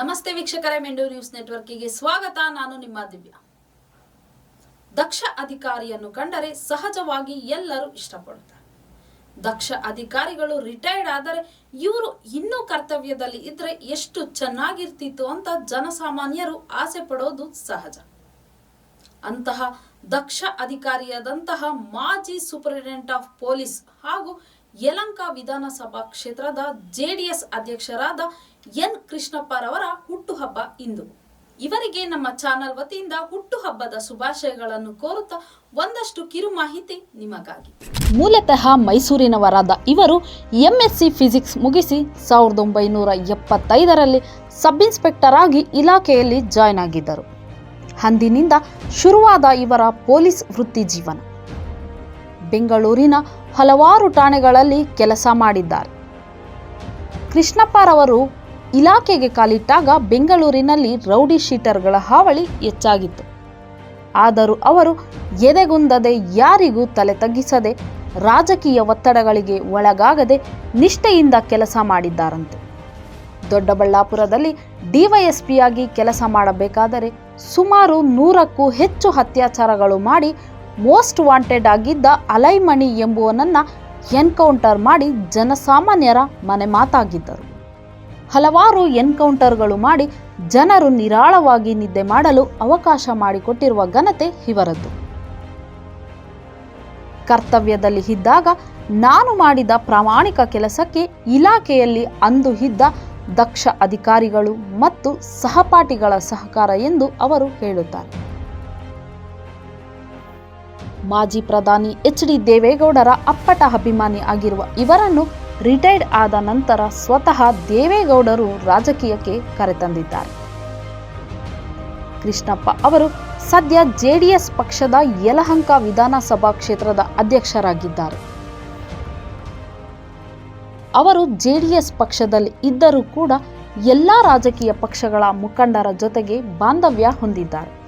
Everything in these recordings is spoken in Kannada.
ನಮಸ್ತೆ ವೀಕ್ಷಕರೇ ಮೆಂಡು ನ್ಯೂಸ್ ನೆಟ್ವರ್ಕಿಗೆ ಸ್ವಾಗತ. ನಾನು ನಿಮ್ಮ ದಿವ್ಯ. ದಕ್ಷ ಅಧಿಕಾರಿಯನ್ನು ಕಂಡರೆ ಸಹಜವಾಗಿ ಎಲ್ಲರೂ ಇಷ್ಟಪಡುತ್ತಾರೆ. ದಕ್ಷ ಅಧಿಕಾರಿಗಳು ರಿಟೈರ್ಡ್ ಆದರೆ ಇವರು ಇನ್ನೂ ಕರ್ತವ್ಯದಲ್ಲಿ ಇದ್ರೆ ಎಷ್ಟು ಚೆನ್ನಾಗಿರ್ತಿತ್ತು ಅಂತ ಜನಸಾಮಾನ್ಯರು ಆಸೆ ಪಡೋದು ಸಹಜ. ಅಂತಹ ದಕ್ಷ ಅಧಿಕಾರಿಯಾದಂತಹ ಮಾಜಿ ಸೂಪರಿಂಟೆಂಡೆಂಟ್ ಆಫ್ ಪೊಲೀಸ್ ಹಾಗೂ ಯಲಂಕ ವಿಧಾನಸಭಾ ಕ್ಷೇತ್ರದ ಜೆಡಿಎಸ್ ಅಧ್ಯಕ್ಷರಾದ ಎನ್ ಕೃಷ್ಣಪ್ಪರವರ ಹುಟ್ಟುಹಬ್ಬ ಇಂದು. ಇವರಿಗೆ ನಮ್ಮ ಚಾನಲ್ ವತಿಯಿಂದ ಹುಟ್ಟುಹಬ್ಬದ ಶುಭಾಶಯಗಳನ್ನು ಕೋರುತ್ತಾ ಒಂದಷ್ಟು ಕಿರು ಮಾಹಿತಿ ನಿಮಗಾಗಿ. ಮೂಲತಃ ಮೈಸೂರಿನವರಾದ ಇವರು ಎಂಎಸ್ಸಿ ಫಿಸಿಕ್ಸ್ ಮುಗಿಸಿ ಸಾವಿರದ ಒಂಬೈನೂರ ಎಪ್ಪತ್ತೈದರಲ್ಲಿ ಸಬ್ ಇನ್ಸ್ಪೆಕ್ಟರ್ ಆಗಿ ಇಲಾಖೆಯಲ್ಲಿ ಜಾಯ್ನ್ ಆಗಿದ್ದರು. ಅಂದಿನಿಂದ ಶುರುವಾದ ಇವರ ಪೊಲೀಸ್ ವೃತ್ತಿ ಜೀವನ. ಬೆಂಗಳೂರಿನ ಹಲವಾರು ಠಾಣೆಗಳಲ್ಲಿ ಕೆಲಸ ಮಾಡಿದ್ದಾರೆ. ಕೃಷ್ಣಪ್ಪರವರು ಇಲಾಖೆಗೆ ಕಾಲಿಟ್ಟಾಗ ಬೆಂಗಳೂರಿನಲ್ಲಿ ರೌಡಿ ಶೀಟರ್ಗಳ ಹಾವಳಿ ಹೆಚ್ಚಾಗಿತ್ತು. ಆದರೂ ಅವರು ಎದೆಗುಂದದೆ ಯಾರಿಗೂ ತಲೆ ತಗ್ಗಿಸದೆ ರಾಜಕೀಯ ಒತ್ತಡಗಳಿಗೆ ಒಳಗಾಗದೆ ನಿಷ್ಠೆಯಿಂದ ಕೆಲಸ ಮಾಡಿದ್ದಾರಂತೆ. ದೊಡ್ಡಬಳ್ಳಾಪುರದಲ್ಲಿ ಡಿವೈಎಸ್ಪಿಯಾಗಿ ಕೆಲಸ ಮಾಡಬೇಕಾದರೆ ಸುಮಾರು ನೂರಕ್ಕೂ ಹೆಚ್ಚು ಅತ್ಯಾಚಾರಗಳು ಮಾಡಿ ಮೋಸ್ಟ್ ವಾಂಟೆಡ್ ಆಗಿದ್ದ ಅಲೈಮಣಿ ಎಂಬುವನನ್ನು ಎನ್ಕೌಂಟರ್ ಮಾಡಿ ಜನಸಾಮಾನ್ಯರ ಮನೆ ಮಾತಾಗಿದ್ದರು. ಹಲವಾರು ಎನ್ಕೌಂಟರ್ಗಳು ಮಾಡಿ ಜನರು ನಿರಾಳವಾಗಿ ನಿದ್ದೆ ಮಾಡಲು ಅವಕಾಶ ಮಾಡಿಕೊಟ್ಟಿರುವ ಘನತೆ ಇವರದ್ದು. ಕರ್ತವ್ಯದಲ್ಲಿ ಇದ್ದಾಗ ನಾನು ಮಾಡಿದ ಪ್ರಾಮಾಣಿಕ ಕೆಲಸಕ್ಕೆ ಇಲಾಖೆಯಲ್ಲಿ ಅಂದು ಇದ್ದ ದಕ್ಷ ಅಧಿಕಾರಿಗಳು ಮತ್ತು ಸಹಪಾಠಿಗಳ ಸಹಕಾರ ಎಂದು ಅವರು ಹೇಳುತ್ತಾರೆ. ಮಾಜಿ ಪ್ರಧಾನಿ ಎಚ್ ಡಿ ದೇವೇಗೌಡರ ಅಪ್ಪಟ ಅಭಿಮಾನಿ ಆಗಿರುವ ಇವರನ್ನು ರಿಟೈರ್ಡ್ ಆದ ನಂತರ ಸ್ವತಃ ದೇವೇಗೌಡರು ರಾಜಕೀಯಕ್ಕೆ ಕರೆತಂದಿದ್ದಾರೆ. ಕೃಷ್ಣಪ್ಪ ಅವರು ಸದ್ಯ ಜೆಡಿಎಸ್ ಪಕ್ಷದ ಯಲಹಂಕ ವಿಧಾನಸಭಾ ಕ್ಷೇತ್ರದ ಅಧ್ಯಕ್ಷರಾಗಿದ್ದಾರೆ. ಅವರು ಜೆಡಿಎಸ್ ಪಕ್ಷದಲ್ಲಿ ಇದ್ದರೂ ಕೂಡ ಎಲ್ಲ ರಾಜಕೀಯ ಪಕ್ಷಗಳ ಮುಖಂಡರ ಜೊತೆಗೆ ಬಾಂಧವ್ಯ ಹೊಂದಿದ್ದಾರೆ.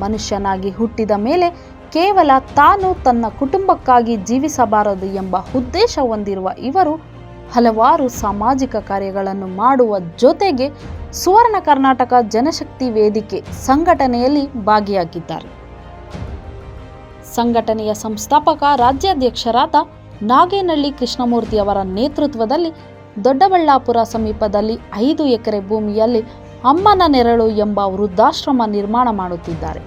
ಮನುಷ್ಯನಾಗಿ ಹುಟ್ಟಿದ ಮೇಲೆ ಕೇವಲ ತಾನು ತನ್ನ ಕುಟುಂಬಕ್ಕಾಗಿ ಜೀವಿಸಬಾರದು ಎಂಬ ಉದ್ದೇಶ ಹೊಂದಿರುವ ಇವರು ಹಲವಾರು ಸಾಮಾಜಿಕ ಕಾರ್ಯಗಳನ್ನು ಮಾಡುವ ಜೊತೆಗೆ ಸುವರ್ಣ ಕರ್ನಾಟಕ ಜನಶಕ್ತಿ ವೇದಿಕೆ ಸಂಘಟನೆಯಲ್ಲಿ ಭಾಗಿಯಾಗಿದ್ದಾರೆ. ಸಂಘಟನೆಯ ಸಂಸ್ಥಾಪಕ, ರಾಜ್ಯಾಧ್ಯಕ್ಷರಾದ ನಾಗೇನಹಳ್ಳಿ ಕೃಷ್ಣಮೂರ್ತಿ ಅವರ ನೇತೃತ್ವದಲ್ಲಿ ದೊಡ್ಡಬಳ್ಳಾಪುರ ಸಮೀಪದಲ್ಲಿ ಐದು ಎಕರೆ ಭೂಮಿಯಲ್ಲಿ ಅಮ್ಮನ ನೆರಳು ಎಂಬ ವೃದ್ಧಾಶ್ರಮ ನಿರ್ಮಾಣ ಮಾಡುತ್ತಿದ್ದಾರೆ.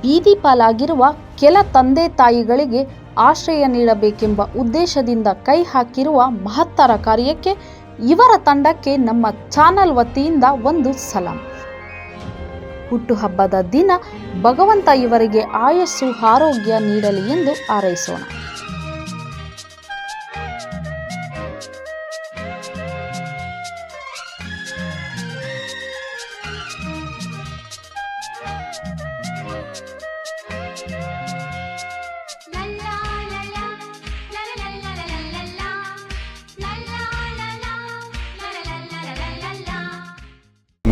ಬೀದಿ ಪಾಲಾಗಿರುವ ಕೆಲ ತಂದೆ ತಾಯಿಗಳಿಗೆ ಆಶ್ರಯ ನೀಡಬೇಕೆಂಬ ಉದ್ದೇಶದಿಂದ ಕೈ ಹಾಕಿರುವ ಮಹತ್ತರ ಕಾರ್ಯಕ್ಕೆ ಇವರ ತಂಡಕ್ಕೆ ನಮ್ಮ ಚಾನಲ್ ವತಿಯಿಂದ ಒಂದು ಸಲಾಂ. ಹುಟ್ಟುಹಬ್ಬದ ದಿನ ಭಗವಂತ ಇವರಿಗೆ ಆಯಸ್ಸು, ಆರೋಗ್ಯ ನೀಡಲಿ ಎಂದು ಹಾರೈಸೋಣ.